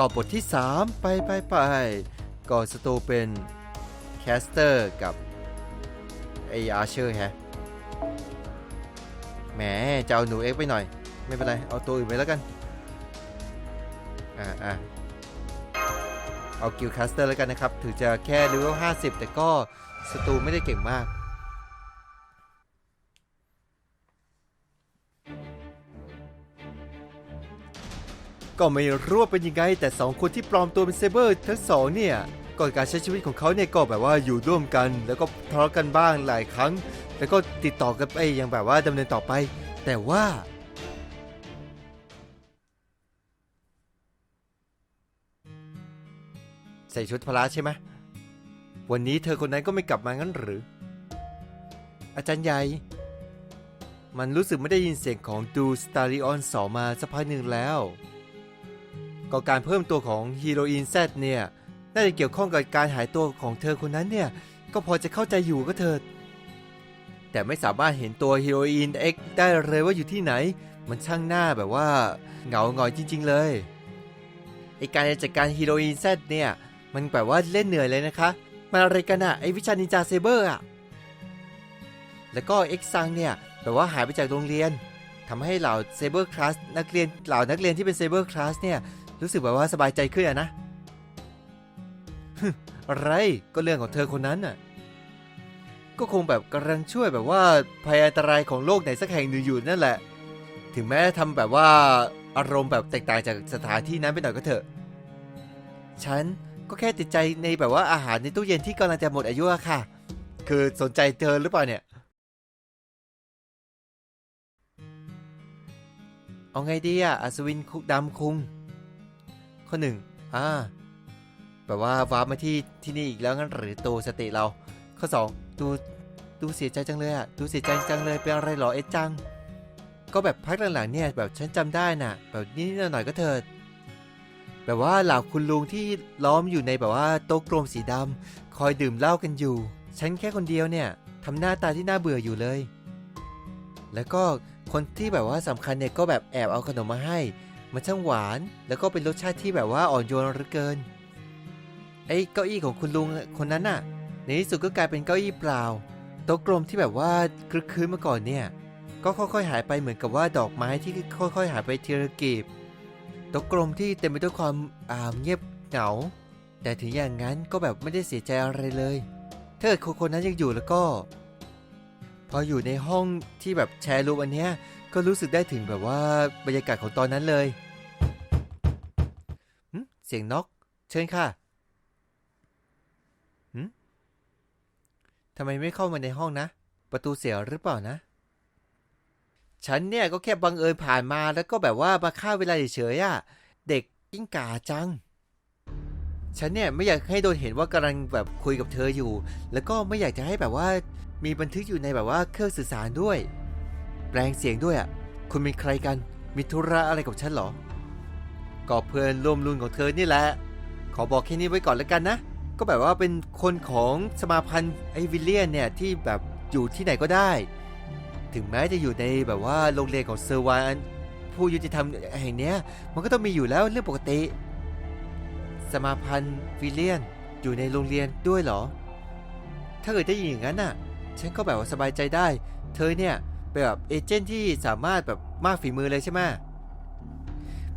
ก็บทที่ 3 ไปไปไปก็สตูเป็นแคสเตอร์กับไออาร์เชอร์แฮะแหมจะเอาหนูเอ็กไปหน่อย ไม่เป็นไร เอาตัวอื่นไปแล้วกัน อ่าอ่าเอากิลคัสเตอร์แล้วกันนะครับ ถึงจะแค่เลเวล50 แต่ก็สตูไม่ได้เก่งมาก ก็ไม่รู้ว่าเป็นยังไง แต่สองคนที่ปลอมตัวเป็นเซเบอร์ทั้งสองเนี่ยก่อนการใช้ชีวิตของเขาเนี่ยก็แบบว่าอยู่ร่วมกัน แล้วก็ทะเลาะกันบ้างหลายครั้ง แล้วก็ติดต่อกันไปอย่างแบบว่าดำเนินต่อไป แต่ว่าใส่ชุดพละใช่ไหมวันนี้เธอคนนั้นก็ไม่กลับมางั้นหรือ อาจารย์ใหญ่ มันรู้สึกไม่ได้ยินเสียงของดูสตาริออนสอมาสักพักหนึ่งแล้ว ก็การเพิ่มตัวของฮีโรอีนแซดเนี่ยน่าจะเกี่ยวข้องกับการหายตัวของเธอคนนั้นเนี่ยก็พอจะเข้าใจอยู่ก็เถิดแต่ไม่สามารถเห็นตัวฮีโรอีนเอ็กได้เลยว่าอยู่ที่ไหน มันช่างหน้าแบบว่าเหงาหงอยจริง ๆ เลยไอการจัดการฮีโรอีนแซดเนี่ยมันแบบว่าเล่นเหนื่อยเลยนะคะมันอะไรกันอะไอวิชานินจาเซเบอร์อะแล้วก็เอ็กซังเนี่ยแบบว่าหายไปจากโรงเรียนทำให้เหล่าเซเบอร์คลาสนักเรียนเหล่านักเรียนที่เป็นเซเบอร์คลาสเนี่ย รู้สึกแบบว่าสบายใจขึ้นอะนะอะไรก็เรื่องของเธอคนนั้นน่ะ ก็คงแบบกำลังช่วยแบบว่าภัยอันตรายของโลกไหนสักแห่งหนึ่งอยู่นั่นแหละ ถึงแม้ทำแบบว่าอารมณ์แบบแตกต่างจากสถานที่นั้นไปหน่อยก็เถอะ ฉันก็แค่ติดใจในแบบว่าอาหารในตู้เย็นที่กำลังจะหมดอายุอะค่ะ คือสนใจเธอหรือเปล่าเนี่ย เอาไงดีอะอัศวินคุกดำคุง ข้อหนึ่งอ่าแบบว่าวาร์ปมาที่ที่นี่อีกแล้วงั้นหรือตูสติเรา ข้อสองดูดูเสียใจจังเลยอะดูเสียใจจังเลยเป็นอะไรหรอเอ็ดจัง ก็แบบพักหลังๆเนี่ยแบบฉันจำได้น่ะ แบบนิดๆหน่อยๆก็เถิดแบบว่าเหล่าคุณลุงที่ล้อมอยู่ในแบบว่าโต๊ะกลมสีดำคอยดื่มเหล้ากันอยู่ ฉันแค่คนเดียวเนี่ยทำหน้าตาที่น่าเบื่ออยู่เลย แล้วก็คนที่แบบว่าสำคัญเนี่ยก็แบบแอบเอาขนมมาให้ มันช่างหวาน แล้วก็เป็นรสชาติที่แบบว่าอ่อนโยนเหลือเกิน ไอ้เก้าอี้ของคุณลุงคนนั้นน่ะ ในที่สุดก็กลายเป็นเก้าอี้เปล่า โต๊ะกลมที่แบบว่าคลึกคลื้นมาก่อนเนี่ย ก็ค่อยๆหายไปเหมือนกับว่าดอกไม้ที่ค่อยๆหายไปทีละกีบโต๊ะกลมที่เต็มไปด้วยความอ่าเงียบเหงา แต่ถึงอย่างนั้นก็แบบไม่ได้เสียใจอะไรเลยถ้าเกิดคนคนนั้นยังอยู่แล้วก็ พออยู่ในห้องที่แบบแชร์รูปอันเนี้ย ก็รู้สึกได้ถึงแบบว่าบรรยากาศของตอนนั้นเลยเสียงน็อกเชิญค่ะทำไมไม่เข้ามาในห้องนะ ประตูเสียหรือเปล่านะ ฉันเนี่ยก็แค่บังเอิญผ่านมาแล้วก็แบบว่ามาฆ่าเวลาเฉยๆอะเด็กกิ้งก่าจัง ฉันเนี่ยไม่อยากให้โดนเห็นว่ากำลังแบบคุยกับเธออยู่ แล้วก็ไม่อยากจะให้แบบว่ามีบันทึกอยู่ในแบบว่าเครื่องสื่อสารด้วย แปลงเสียงด้วยอะ คุณเป็นใครกัน มีธุระอะไรกับฉันเหรอ ก็เพื่อนร่วมรุ่นของเธอนี่แหละ ขอบอกแค่นี้ไว้ก่อนแล้วกันนะ ก็แบบว่าเป็นคนของสมาพันธ์ไอวิลเลียนเนี่ยที่แบบอยู่ที่ไหนก็ได้ ถึงแม้จะอยู่ในแบบว่าโรงเรียนของเซอร์วานผู้ยุติธรรมแห่งเนี้ย มันก็ต้องมีอยู่แล้วเรื่องปกติ สมาพันธ์วิลเลียนอยู่ในโรงเรียนด้วยเหรอ ถ้าเกิดได้ยินอย่างนั้นน่ะ ฉันก็แบบว่าสบายใจได้ เธอเนี่ย แบบเอเจนต์ที่สามารถแบบมากฝีมือเลยใช่ไหม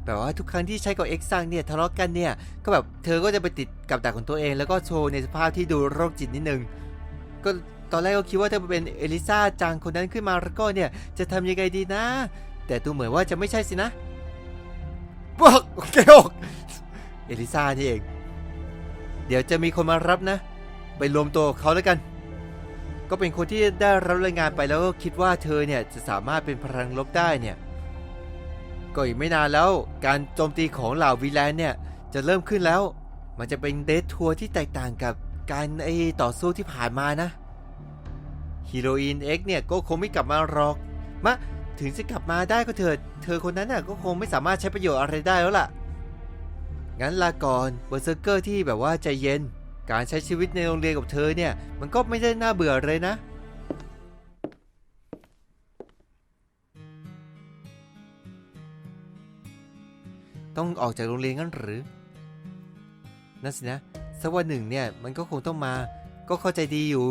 แบบว่าทุกครั้งที่ใช้กับเอ็กซังเนี่ยทะเลาะกันเนี่ย ก็แบบเธอก็จะไปติดกับดักของตัวเอง แล้วก็โชว์ในสภาพที่ดูโรคจิตนิดนึง ก็ตอนแรกก็คิดว่าถ้าเป็นเอลิซาจังคนนั้นขึ้นมาแล้วก็เนี่ยจะทำยังไงดีนะ แต่ดูเหมือนว่าจะไม่ใช่สินะบอกโอเคโอเคเอลิซานี่เอง เดี๋ยวจะมีคนมารับนะ ไปรวมตัวเขาแล้วกัน ก็เป็นคนที่ได้รับรายงานไปแล้วก็คิดว่าเธอเนี่ยจะสามารถเป็นพลังลบได้เนี่ยก็อีกไม่นานแล้วการโจมตีของเหล่าวีแลนเนี่ยจะเริ่มขึ้นแล้ว มันจะเป็นเดททัวร์ที่แตกต่างกับการไอต่อสู้ที่ผ่านมานะฮีโรอีนเอ็กเนี่ยก็คงไม่กลับมาหรอกมะถึงจะกลับมาได้ก็เถิด เธอคนนั้นน่ะก็คงไม่สามารถใช้ประโยชน์อะไรได้แล้วล่ะ งั้นลาก่อนเบอร์เซอร์เกอร์ที่แบบว่าใจเย็น การใช้ชีวิตในโรงเรียนกับเธอเนี่ย มันก็ไม่ได้น่าเบื่อเลยนะ ต้องออกจากโรงเรียนงั้นหรือ นั่นสินะสักวันหนึ่งเนี่ยมันก็คงต้องมา ก็เข้าใจดีอยู่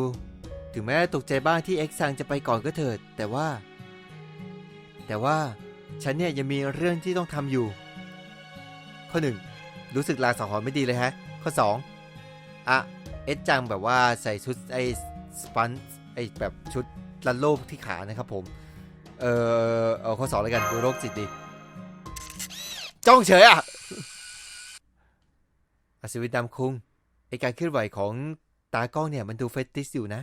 ถึงแม้ตกใจบ้างที่เอ็กซังจะไปก่อนก็เถิด แต่ว่า แต่ว่าฉันเนี่ยยังมีเรื่องที่ต้องทำอยู่ ข้อหนึ่งรู้สึกลางสังหรณ์ไม่ดีเลยฮะ ข้อส อะเอ็ดจังแบบว่าใส่ชุดไอ้สปันไอ้แบบชุดลันโลกที่ขานะครับผม เออเอาข้อสองแล้วกันดูโรคจิตดี จ้องเฉยอะอัศวินดำคุงไอการเคลื่อนไหวของตากล้องเนี่ยมันดูเฟตติสอยู่นะ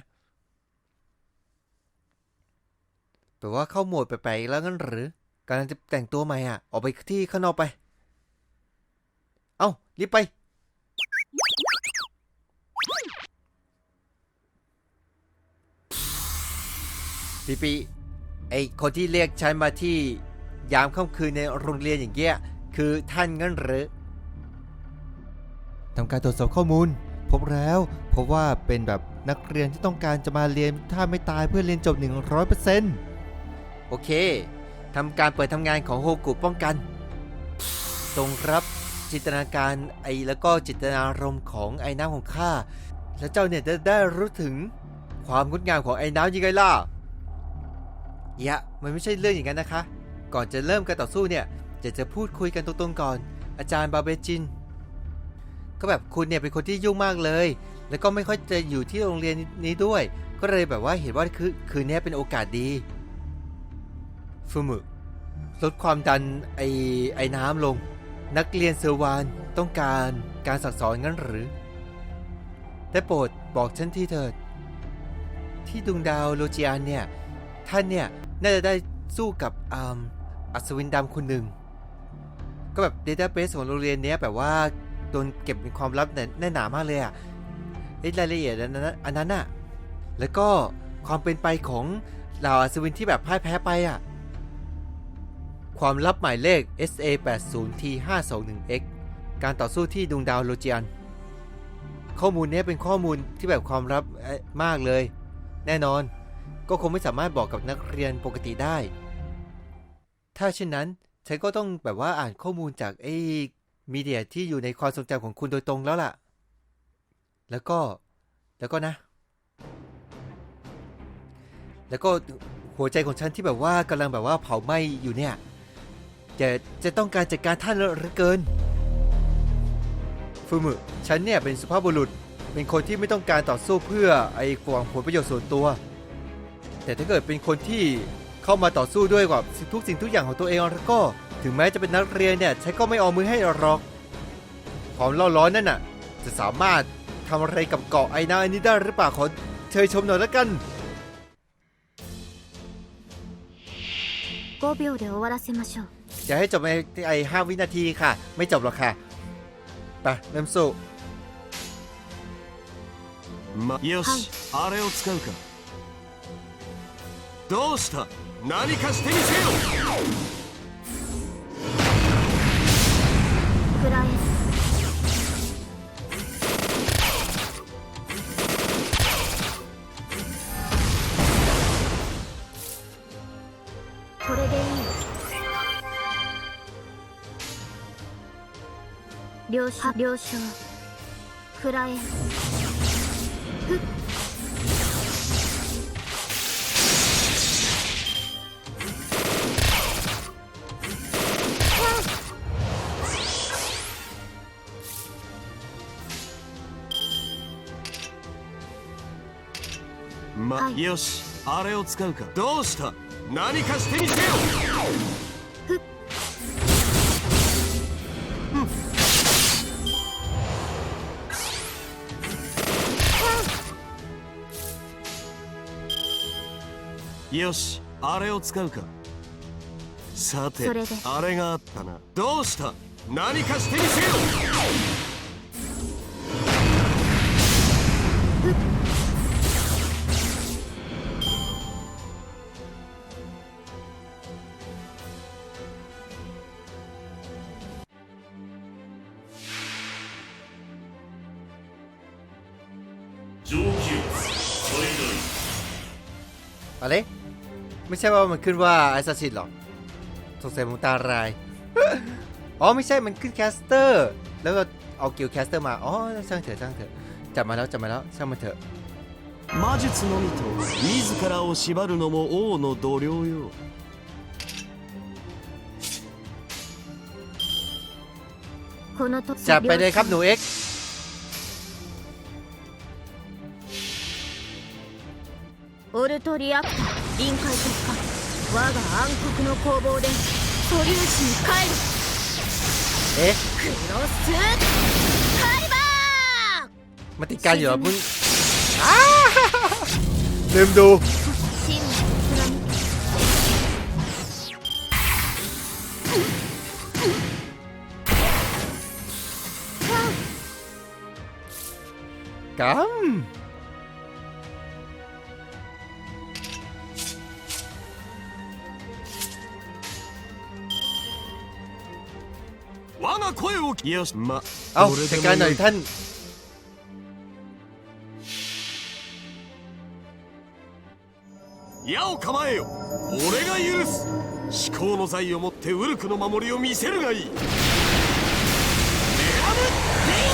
แปลว่าเข้าโหมดไปไปแล้วงั้นหรือกำลังจะแต่งตัวใหม่อะ ออกไปที่ข้างนอกไป เอ้ารีบไป ปีปีไอคนที่เรียกฉันมาที่ยามค่ำคืนในโรงเรียนอย่างเงี้ยคือท่านงั้นหรือทำการตรวจสอบข้อมูล พบแล้วพบว่าเป็นแบบนักเรียนที่ต้องการจะมาเรียนถ้าไม่ตายเพื่อเรียนจบ 100%โอเคทำการเปิดทำงานของโฮกุป้องกัน ตรงรับจินตนาการไอแล้วก็จิตนารมณ์ของไอ้น้ำของข้า และเจ้าเนี่ยจะได้รู้ถึงความงดงามของไอ้น้ำยังไงล่ะ ยะมันไม่ใช่เรื่องอย่างนั้นนะคะ ก่อนจะเริ่มการต่อสู้เนี่ยจะจะพูดคุยกันตรงๆก่อน อาจารย์บาเบจิน ก็แบบคุณเนี่ยเป็นคนที่ยุ่งมากเลย แล้วก็ไม่ค่อยจะอยู่ที่โรงเรียนนี้ด้วย ก็เลยแบบว่าเห็นว่าคือคืนนี้เป็นโอกาสดีฟูมุลดความดันไอไอน้ำลง นักเรียนเซอร์วานต้องการการสั่งสอนงั้นหรือได้โปรดบอกฉันที่เถิด ที่ดวงดาวโลจิอันเนี่ย ท่านเนี่ย น่าจะได้สู้กับอ,อัศวินดำคนหนึ่ง ก็แบบเดต้าเบสของโรงเรียนเนี้ยแบบว่าโดนเก็บเป็นความลับแน่นหนามากเลยอะรายละเอียดอันนั้นอันนั้นอะแล้วก็ความเป็นไปของเหล่าอัศวินที่แบบพ่ายแพ้ไปอะความลับหมายเลข SA 8 0 T 5 2 1 X การต่อสู้ที่ดวงดาวโลจิอันข้อมูลเนี้ยเป็นข้อมูลที่แบบความลับมากเลย แน่นอน ก็คงไม่สามารถบอกกับนักเรียนปกติได้ ถ้าเช่นนั้น ฉันก็ต้องแบบว่าอ่านข้อมูลจากไอ้มีเดียที่อยู่ในความทรงจำของคุณโดยตรงแล้วล่ะ แล้วก็ แล้วก็นะ แล้วก็หัวใจของฉันที่แบบว่ากำลังแบบว่าเผาไหม้อยู่เนี่ย จะจะต้องการจัดการท่านเหลือเกินฟูมุฉันเนี่ยเป็นสุภาพบุรุษ เป็นคนที่ไม่ต้องการต่อสู้เพื่อไอ้หวังผลประโยชน์ส่วนตัว แต่ถ้าเกิดเป็นคนที่เข้ามาต่อสู้ด้วยกับทุกสิ่งทุกอย่างของตัวเองแล้วก็ ถึงแม้จะเป็นนักเรียนเนี่ยฉันก็ไม่เอามือให้หรอกความเล่าร้อนนั่นน่ะ จะสามารถทำอะไรกับเกาะไอ้นาอันนี้ได้หรือเปล่าขอเชิญชมหน่อยละกัน 5秒で終わらせましょう จะให้จบในไอ้ห้าวินาทีค่ะ ไม่จบหรอกค่ะไปเริ่มสู้ まよし、はいあれを使うか どうした？何かしてみせよ！フラエこれでいい。了承了承。フラエま、はいよしあれを使うか。どうした？何かしてみせよ！よしあれを使うか。さてあれがあったな。どうした？何かしてみせよ ไม่ใช่ว่ามันขึ้นว่าไอซัชินหรอสงสัยมันตาลาย อ๋อไม่ใช่มันขึ้นแคสเตอร์ แล้วก็ เอากิลแคสเตอร์มา อ๋อ ช่างเถอะช่างเถอะ จับมาแล้วจับมาแล้ว ช่างมันเถอะ 魔術のみと自らを縛るのも王の度量よこの時 จับไปเลยครับหนูเอ็ก オルトリアクタ臨界突破我が暗黒の攻防で素粒子に帰る。え？クロスカリバー待って一回よぶんああ電動ガン。よしま เอ้า どれ จัด で การห も น่อ よ ย い ท่าน 矢を構えよ俺が許す至高の財をもってウルクの守りを見せるがいいメラム・ディン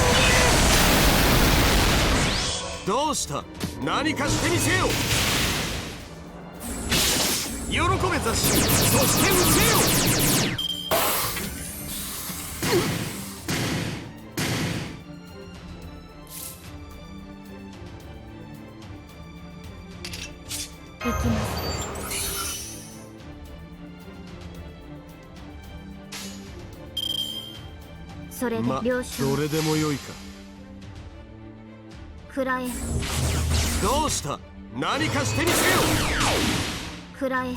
ギルどうした何かしてみせよ喜べ雑誌そして撃てよ きますそれでま了承どれでもよいかくらえどうした何かしてみせよくらえ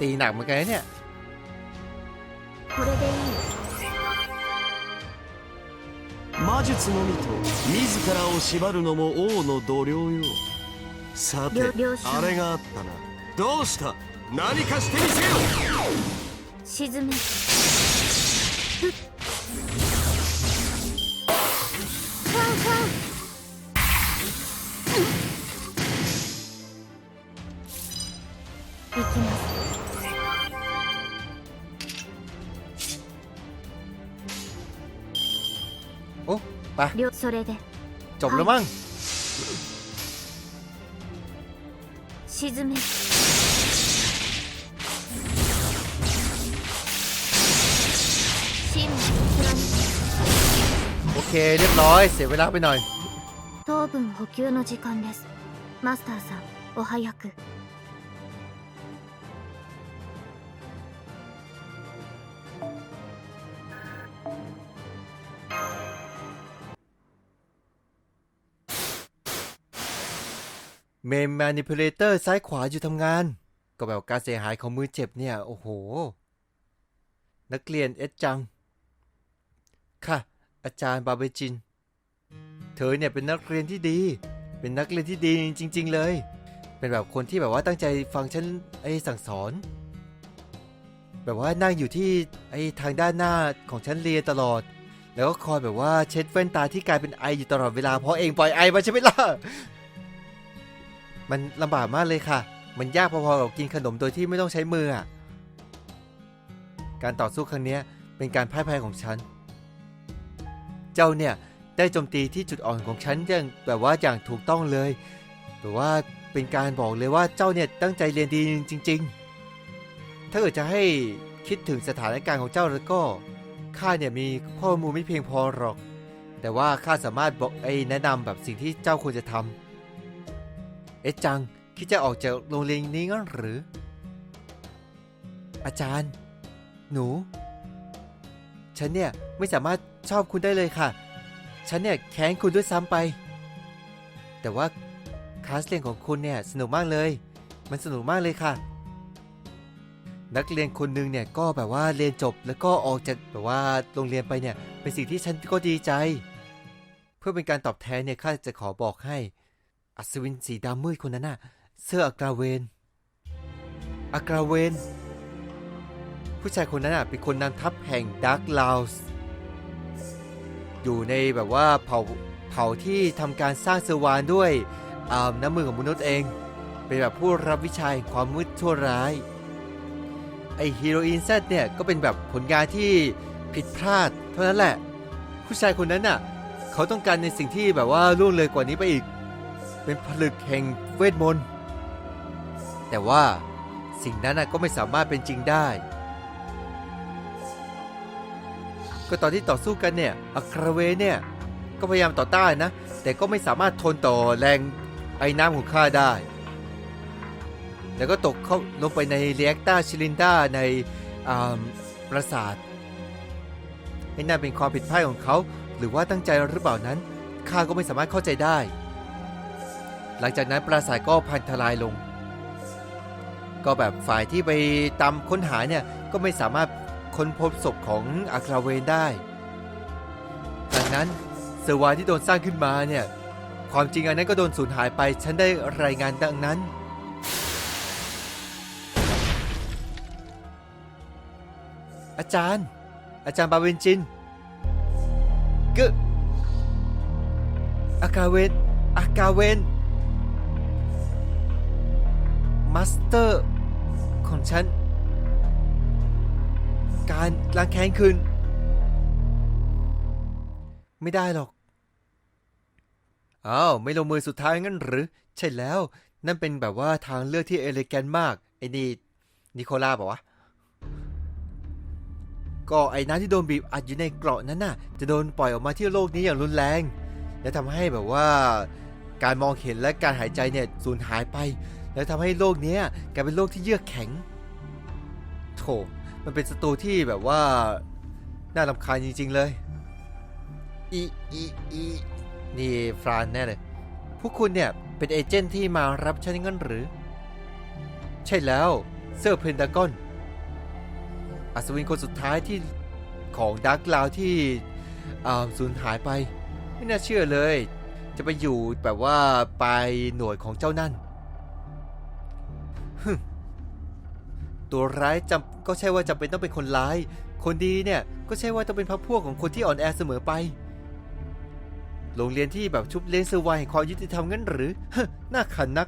ตีหนักเหมือนกันนะเนี่ย 術のみと自らを縛るのも王の度量よ。さてあれがあったな。どうした？何かしてみせよ！沈め ไป 了それで จบแล้วมั้ง 沈め真の貫 โอเค เรียบร้อย เสียเวลาไปหน่อย け糖分補給の時間ですマスターさんお早く เมนแมนิ p u l a t o r ซ้ายขวาอยู่ทำงาน ก็แบบการเสียหายของมือเจ็บเนี่ย โอ้โห นักเรียนเอสจัง ค่ะ อาจารย์บาเบจิน เธอเนี่ยเป็นนักเรียนที่ดี เป็นนักเรียนที่ดีจริง ๆ เลย เป็นแบบคนที่แบบว่าตั้งใจฟังฉันไอ้สั่งสอน แบบว่านั่งอยู่ที่ไอ้ทางด้านหน้าของฉันเรียนตลอดแล้วก็คอยแบบว่าเช็ดแว่นตาที่กลายเป็นไออยู่ตลอดเวลาเพราะเองปล่อยไอมาใช่ไหมล่ะ มันลำบากมากเลยค่ะ มันยากพอๆกับกินขนมโดยที่ไม่ต้องใช้มืออะการต่อสู้ครั้งนี้เป็นการพ่ายแพ้ของฉัน เจ้าเนี่ยได้โจมตีที่จุดอ่อนของฉันอย่างแบบว่าอย่างถูกต้องเลยแบบว่าเป็นการบอกเลยว่าเจ้าเนี่ยตั้งใจเรียนดีจริง ๆ ถ้าเกิดจะให้คิดถึงสถานการณ์ของเจ้าแล้วก็ข้าเนี่ยมีข้อมูลไม่เพียงพอหรอก แต่ว่าข้าสามารถบอกไอ้แนะนำแบบสิ่งที่เจ้าควรจะทำ เอ๊ะจัง คิดจะออกจากโรงเรียนนี้งั้นหรือ อาจารย์ หนู ฉันเนี่ยไม่สามารถชอบคุณได้เลยค่ะ ฉันเนี่ยแค้นคุณด้วยซ้ำไป แต่ว่าคลาสเรียนของคุณเนี่ยสนุกมากเลย มันสนุกมากเลยค่ะ นักเรียนคนหนึ่งเนี่ยก็แบบว่าเรียนจบแล้วก็ออกจากแบบว่าโรงเรียนไปเนี่ยเป็นสิ่งที่ฉันก็ดีใจ เพื่อเป็นการตอบแทนเนี่ยข้าจะขอบอกให้ อัศวินสีดำมืดคนนั้นน่ะ เสื้ออักราเวนอักราเวน ผู้ชายคนนั้นน่ะเป็นคนนำทัพแห่งดาร์กลาวส์อยู่ในแบบว่าเผ่าเผ่าที่ทำการสร้างเซอร์วานด้วยน้ำมือของมนุษย์เอง เป็นแบบผู้รับวิชาแห่งความมืดชั่วร้ายไอฮีโรอีนแซดเนี่ยก็เป็นแบบผลงานที่ผิดพลาด เท่านั้นแหละ ผู้ชายคนนั้นน่ะ เขาต้องการในสิ่งที่แบบว่าล่วงเลยกว่านี้ไปอีก เป็นผลึกแห่งเวทมนต์ แต่ว่าสิ่งนั้นก็ไม่สามารถเป็นจริงได้ ก็ตอนที่ต่อสู้กันเนี่ยอัครเวเนี่ย ก็พยายามต่อต้านนะ แต่ก็ไม่สามารถทนต่อแรงไอ้น้ำของข้าได้ แล้วก็ตกเข้าลงไปในเรียกตาชิลินดาในปราสาทไอ้นั่นเป็นความผิดพลาดของเขา หรือว่าตั้งใจหรือเปล่านั้นข้าก็ไม่สามารถเข้าใจได้ หลังจากนั้นปราสาทก็พังทลายลง ก็แบบฝ่ายที่ไปตามค้นหาเนี่ยก็ไม่สามารถค้นพบศพของอาคราเวนได้ดังนั้นเซอร์วาที่โดนสร้างขึ้นมาเนี่ยความจริงอันนั้นก็โดนสูญหายไป ฉันได้รายงานดังนั้น อาจารย์ อาจารย์บาเวนจินกึอากาเวนอากาเวน มาสเตอร์ ของฉัน การล้างแค้นคืน ไม่ได้หรอก อ้าว ไม่ลงมือสุดท้ายงั้นหรือ ใช่แล้ว นั่นเป็นแบบว่าทางเลือกที่เอเลแกนมาก ไอ้นี่นิโคล่าบอกว่าก็ไอ้น้ำที่โดนบีบอัดอยู่ในเกราะนั้นน่ะ จะโดนปล่อยออกมาที่โลกนี้อย่างรุนแรง และทำให้แบบว่า การมองเห็นและการหายใจเนี่ยสูญหายไป แล้วทำให้โลกเนี้ยกลายเป็นโลกที่เยือกแข็งโถมันเป็นศัตรูที่แบบว่า น่ารำคาญจริง ๆ เลยอีอีอีนี่ฟรานแน่เลย พวกคุณเนี่ยเป็นเอเจนต์ที่มารับฉันงั้นหรือ ใช่แล้วเซอร์เพนดากอนอัศวินคนสุดท้ายที่ของดักลาวที่สูญหายไป ไม่น่าเชื่อเลย จะไปอยู่แบบว่าไปหน่วยของเจ้านั่น ตัวร้ายจำก็ใช่ว่าจำเป็นต้องเป็นคนร้าย คนดีเนี่ยก็ใช่ว่าต้องเป็นพรรคพวกของคนที่อ่อนแอเสมอไป โรงเรียนที่แบบชุบเลี้ยงเซอร์ไวแห่งความยุติธรรมงั้นหรือน่าขันนัก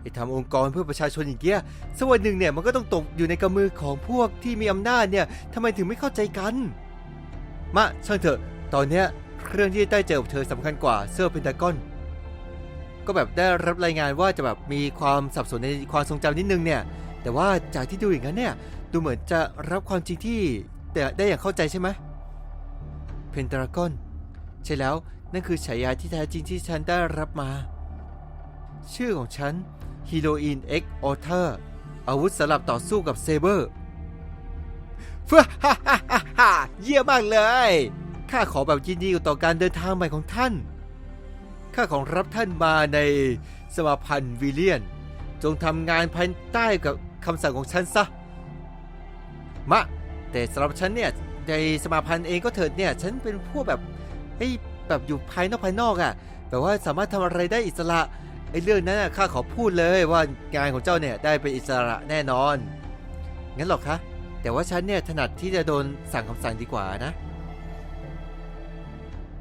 ไอ้ทำองค์กรเพื่อประชาชนอย่างเงี้ยสักวันหนึ่งเนี่ยมันก็ต้องตกอยู่ในกำมือของพวกที่มีอำนาจเนี่ยทำไมถึงไม่เข้าใจกัน มาช่างเถอะ ตอนเนี้ยเรื่องที่ได้เจอกับเธอสำคัญกว่าเสื้อเพนทากอน ก็แบบได้รับรายงานว่าจะแบบมีความสับสนในความทรงจำนิดนึงเนี่ย แต่ว่าจากที่ดูอย่างนั้นเนี่ยดูเหมือนจะรับความจริงที่แต่ได้อย่างเข้าใจใช่ไหมเพนทากอน ใช่แล้วนั่นคือฉายาที่แท้จริงที่ฉันได้รับมา ชื่อของฉันฮีโรอีนเอ็กออเทอร์อาวุธสำหรับต่อสู้กับเซเบอร์เฟ้อฮ่าฮ่าฮ่าฮ่าเยี่ยมมากเลยข้าขอแบบยินดีต่อการเดินทางใหม่ของท่านข้าของรับท่านมาในสมาพันธ์วิเลียน จงทำงานภายใต้กับ คำสั่งของฉันซะ มะ แต่สำหรับฉันเนี่ยในสมาพันธ์เองก็เถิดเนี่ย ฉันเป็นพวกแบบไอ้ยแบบอยู่ภายนอกภายนอกอะ่ะแบบว่าสามารถทำอะไรได้อิสระไอ้เรื่องนั้นนะข้าขอพูดเลยว่างานของเจ้าเนี่ยได้เป็นอิสระแน่นอน งั้นหรอคะแต่ว่าฉันเนี่ยถนัดที่จะโดนสั่งคำสั่งดีกว่านะ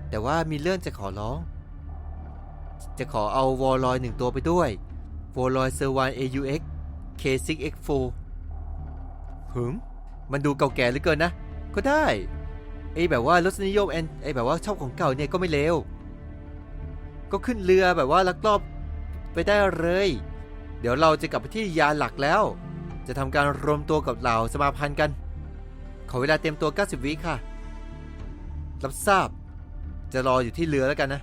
แต่ว่ามีเรื่องจะขอร้อง จะขอเอาวอลลอยหนึ่งตัวไปด้วยวอลลอยเซอร์วาน AUX K6X4 หืมมันดูเก่าแก่เหลือเกินนะ ก็ได้ไอ้แบบว่ารสนิยมแอนไอ้แบบว่าชอบของเก่าเนี่ยก็ไม่เลวก็ขึ้นเรือแบบว่าลักลอบไปได้เลย เดี๋ยวเราจะกลับไปที่ยานหลักแล้ว จะทำการรวมตัวกับเหล่าสมาพันธ์กัน ขอเวลาเตรียมตัว 90 วิค่ะ รับทราบ จะรออยู่ที่เรือแล้วกันนะ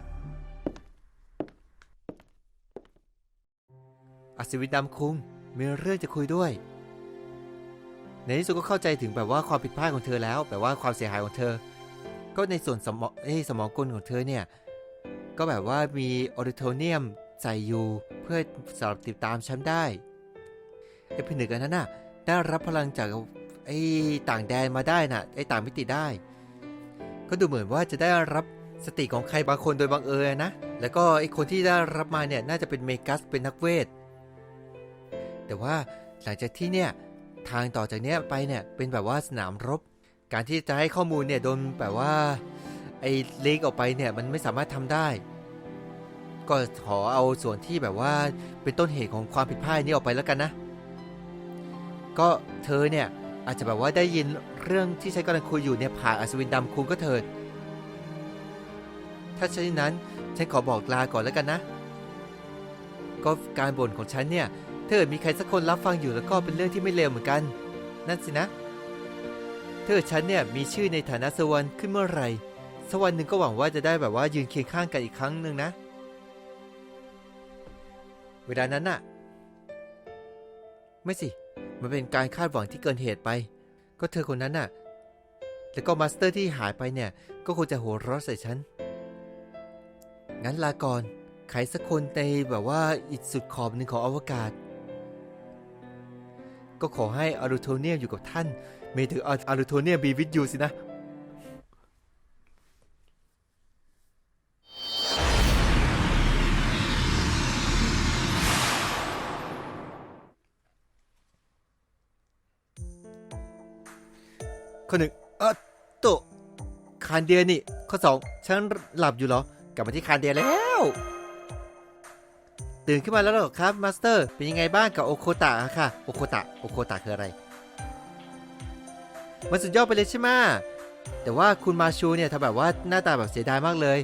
อัศวินดำคุง มีเรื่องจะคุยด้วย ในที่สุดก็เข้าใจถึงแบบว่าความผิดพลาดของเธอแล้ว แบบว่าความเสียหายของเธอ ก็ในส่วนสมองเอ้สมองกลของเธอเนี่ย ก็แบบว่ามีออริโทเนียมใส่อยู่เพื่อสำหรับติดตามฉันได้ไอ้ผนึกอันนั้นน่ะได้รับพลังจากไอ้ต่างแดนมาได้น่ะไอ้ต่างมิติได้ ก็ดูเหมือนว่าจะได้รับสติของใครบางคนโดยบังเอิญนะ แล้วก็ไอ้คนที่ได้รับมาเนี่ยน่าจะเป็นเมกัสเป็นนักเวท แต่ว่าหลังจากที่เนี่ยทางต่อจากเนี้ยไปเนี่ยเป็นแบบว่าสนามรบ การที่จะให้ข้อมูลเนี่ยโดนแบบว่าไอ้เลีกออกไปเนี่ยมันไม่สามารถทำได้ ก็ขอเอาส่วนที่แบบว่าเป็นต้นเหตุของความผิดพลาดนี้ออกไปแล้วกันนะ ก็เธอเนี่ยอาจจะแบบว่าได้ยินเรื่องที่ฉันกำลังคุยอยู่เนี่ยผ่านอัศวินดำคุณก็เถิด ถ้าเช่นนั้นฉันขอบอกลาก่อนแล้วกันนะ ก็การบ่นของฉันเนี่ย ถ้าเกิดมีใครสักคนรับฟังอยู่แล้วก็เป็นเรื่องที่ไม่เลวเหมือนกัน นั่นสินะถ้าเกิดฉันเนี่ยมีชื่อในฐานะสวรรค์ขึ้นเมื่อไหร่สักวันหนึ่งก็หวังว่าจะได้แบบว่ายืนเคียงข้างกันอีกครั้งหนึ่งนะ เวลานั้นน่ะ ไม่สิ มันเป็นการคาดหวังที่เกินเหตุไป ก็เธอคนนั้นน่ะ แล้วก็มาสเตอร์ที่หายไปเนี่ย ก็คงจะหัวเราะใส่ฉัน งั้นลาก่อนใครสักคนในแบบว่าอีกสุดขอบหนึ่งของอวกาศ ก็ขอให้อารูโทเนียอยู่กับท่าน เมถึงอารูโทเนียบีวิดยูสินะ ข้อหนึ่งเออโตคานเดียนี่ ข้อสองฉันหลับอยู่เหรอ กลับมาที่คานเดียแล้ว ตื่นขึ้นมาแล้วหรอครับมาสเตอร์เป็นยังไงบ้างกับโอโคตะอะค่ะโอโคตะโอโคตะคืออะไร มันสุดยอดไปเลยใช่ไหมแต่ว่าคุณมาชูเนี่ยทำแบบว่าหน้าตาแบบเสียดายมากเลย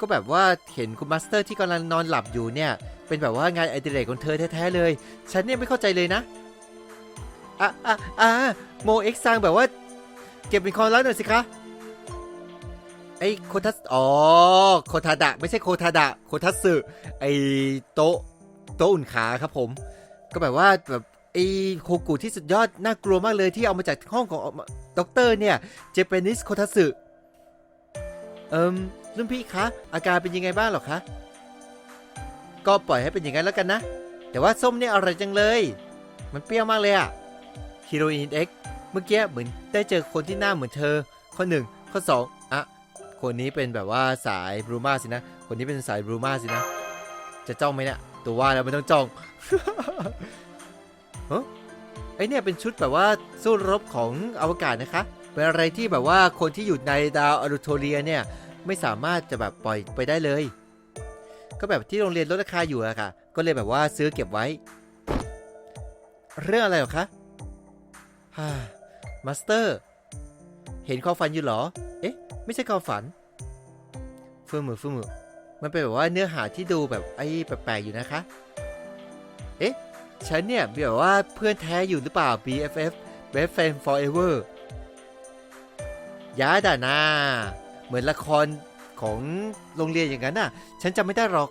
ก็แบบว่าเห็นคุณมาสเตอร์ที่กำลังนอนหลับอยู่เนี่ยเป็นแบบว่างานไอเดเรกของเธอแท้ๆเลย ฉันเนี่ยไม่เข้าใจเลยนะอะอะอะโมเอ็กซ์ซังแบบว่า เก็บเป็นความลับหน่อยสิคะ ไอ้โคทัสอ๋อโคทาดะ ไม่ใช่โคทาดะโคทัสสึไอ้โตะโตะอุ่นขาครับผม ก็แบบว่าแบบไอ้โคกุที่สุดยอดน่ากลัวมากเลยที่เอามาจากห้องของด็อกเตอร์เนี่ยเจแปนิสโคทัสสึเอิมรุ่นพี่คะ อาการเป็นยังไงบ้างหรอคะ ก็ปล่อยให้เป็นอย่างนั้นแล้วกันนะ แต่ว่าส้มเนี่ยอร่อยจังเลย มันเปรี้ยวมากเลยอะฮีโรอีนเอ็กเมื่อกี้เหมือนได้เจอคนที่หน้าเหมือนเธอ ข้อหนึ่งข้อสอง คนนี้เป็นแบบว่าสายบรูมาสินะ คนนี้เป็นสายบรูมาสินะ จะจ้องไหมเนี่ย ตัวว่าแล้วไม่ต้องจ้องเฮ้ยไอเนี่ยเป็นชุดแบบว่าสู้รบของอวกาศนะคะ เป็นอะไรที่แบบว่าคนที่อยู่ในดาวอรูโทเรียเนี่ยไม่สามารถจะแบบปล่อยไปได้เลย ก็แบบที่โรงเรียนลดราคาอยู่อะค่ะ ก็เลยแบบว่าซื้อเก็บไว้ เรื่องอะไรหรอคะฮ่ามาสเตอร์ เห็นความฝันอยู่หรอ เอ๊ะ ไม่ใช่ความฝันฟืมือฟืมือมันเป็นแบบว่าเนื้อหาที่ดูแบบไอ้แปลกๆอยู่นะคะ เอ๊ะ ฉันเนี่ยมีแบบว่าเพื่อนแท้อยู่หรือเปล่า BFF Best Friend Forever ยาดานาเหมือนละครของโรงเรียนอย่างนั้นน่ะ ฉันจำไม่ได้หรอก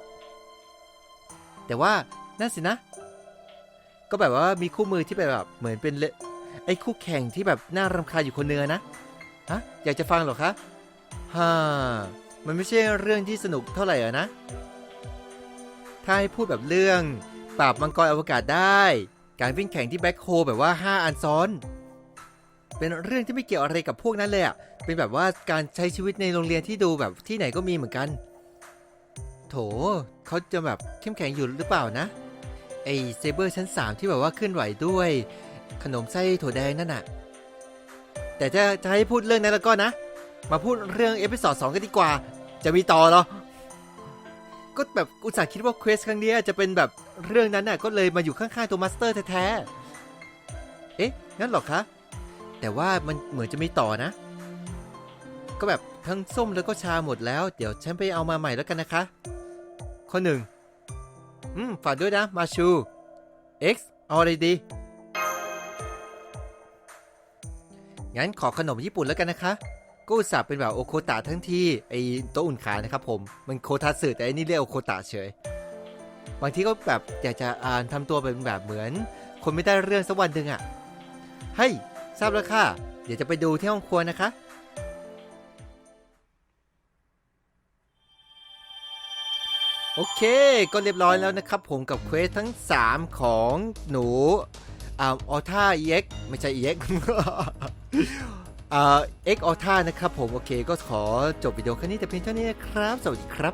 แต่ว่านั่นสินะ ก็แบบว่ามีคู่มือที่แบบเหมือนเป็นไอ้คู่แข่งที่แบบน่ารำคาญอยู่คนเนือนะ ฮะ อยากจะฟังหรอคะ ฮ่า มันไม่ใช่เรื่องที่สนุกเท่าไหร่อะนะ ถ้าให้พูดแบบเรื่อง ปราบมังกรอวกาศได้ การวิ่งแข่งที่แบ็คโฮแบบว่า 5 อันซ้อน เป็นเรื่องที่ไม่เกี่ยวอะไรกับพวกนั้นเลยอะเป็นแบบว่าการใช้ชีวิตในโรงเรียนที่ดูแบบที่ไหนก็มีเหมือนกัน โถเขาจะแบบเข้มแข็งอยู่หรือเปล่านะ ไอเซเบอร์ชั้น 3 ที่แบบว่าเคลื่อนไหวด้วย ขนมไส้ถั่วแดงนั่นน่ะแต่ถ้าจะให้พูดเรื่องนั้นแล้วก็นะ มาพูดเรื่องเอพิ o d ด2กันดีกว่า จะมีต่อเหรอ ก็แบบอุตส่าห์คิดว่าเควสครั้งนี้จะเป็นแบบเรื่องนั้นน่ะก็เลยมาอยู่ข้างๆตัวมาสเตอร์แท้ๆ เอ๊ะ งั้นหรอคะ แต่ว่ามันเหมือนจะมีต่อนะ ก็แบบทั้งส้มแล้วก็ชาหมดแล้ว เดี๋ยวฉันไปเอามาใหม่แล้วกันนะคะ ข้อหนึ่งอืม ฝากด้วยนะ มาชู X เอาอะไรดี งั้นขอขนมญี่ปุ่นแล้วกันนะคะ ก็อุตส่าห์เป็นแบบโอโคตะทั้งที่ไอโตะอุ่นขานะครับผม มันโคทาสึแต่อันนี้เรียกโอโคตะเฉย บางทีก็แบบอยากจะอ่านทำตัวเป็นแบบเหมือน คนไม่ได้เรื่องสักวันหนึ่งอะ่ะให้ยทราบแล้วค่ะ เดี๋ยวจะไปดูที่ห้องครัวนะคะ โอเค ก็เรียบร้อยแล้วนะครับผมกับเควสทั้ง 3 ของหนูอ่าออท่า EX ไม่ใช่ EX อ่ เอ็กออท่านะครับผม โอเค ก็ขอจบวิดีโอแค่นี้แต่เพียงเท่านี้นะครับ สวัสดีครับ